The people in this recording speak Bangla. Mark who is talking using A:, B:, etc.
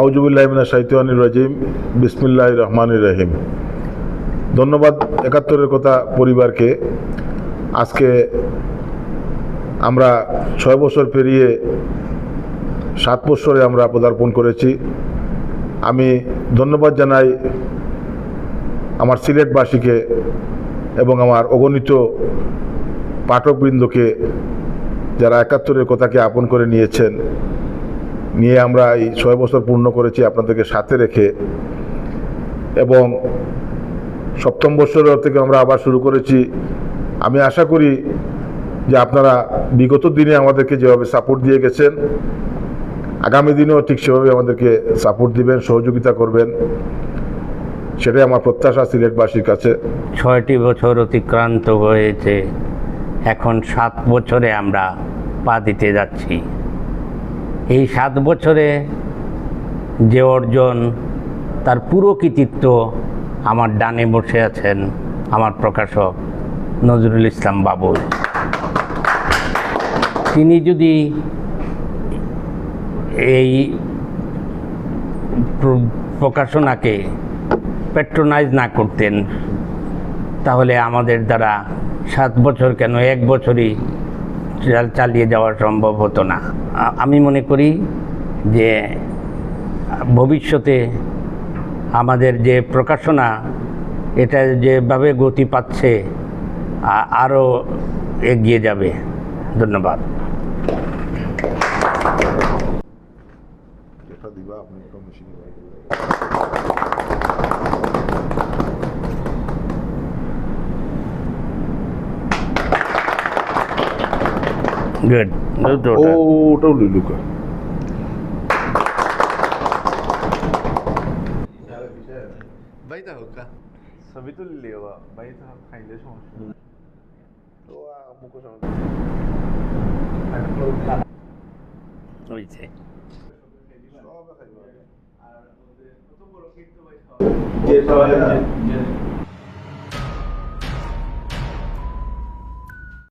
A: আউজুবিল্লাহ রাজিম ধন্যবাদ একাত্তরের কথা পরিবারকে। আজকে আমরা ছয় বছর পেরিয়ে সাত বছরে আমরা পদার্পণ করেছি। আমি ধন্যবাদ জানাই আমার সিলেটবাসীকে এবং আমার অগণিত পাঠকবৃন্দকে যারা একাত্তরের কথাকে আপন করে নিয়েছেন, নিয়ে আমরা এই ছয় বছর পূর্ণ করেছি আপনাদেরকে সাথে রেখে। এবং সপ্তম বছর থেকে আমরা আবার শুরু করেছি। আমি আশা করি যে আপনারা বিগত দিনে আমাদেরকে যেভাবে সাপোর্ট দিয়ে গেছেন, আগামী দিনেও ঠিক সেভাবে আমাদেরকে সাপোর্ট দিবেন, সহযোগিতা করবেন। সেটাই আমার প্রত্যাশা সিলেটবাসীর কাছে।
B: ছয়টি বছর অতিক্রান্ত হয়েছে। এখন সাত বছরে আমরা পা দিতে যাচ্ছি। এই সাত বছরে যে অর্জন, তার পুরো কৃতিত্ব আমার ডানে বসে আছেন আমার প্রকাশক নজরুল ইসলাম বাবুল। তিনি যদি এই প্রকাশনাকে প্যাট্রোনাইজ না করতেন, তাহলে আমাদের দ্বারা সাত বছর কেন এক বছরই চালিয়ে যাওয়া সম্ভব হতো না। আমি মনে করি যে ভবিষ্যতে আমাদের যে প্রকাশনা, এটা যেভাবে গতি পাচ্ছে আরও এগিয়ে যাবে। ধন্যবাদ। গুড
A: ও ওটাও লুলুকা
C: বাইতা হোক ছবি তুললি বাইতা খাইলে সমস্যা
B: হয়েছে
C: যে সবাই যে-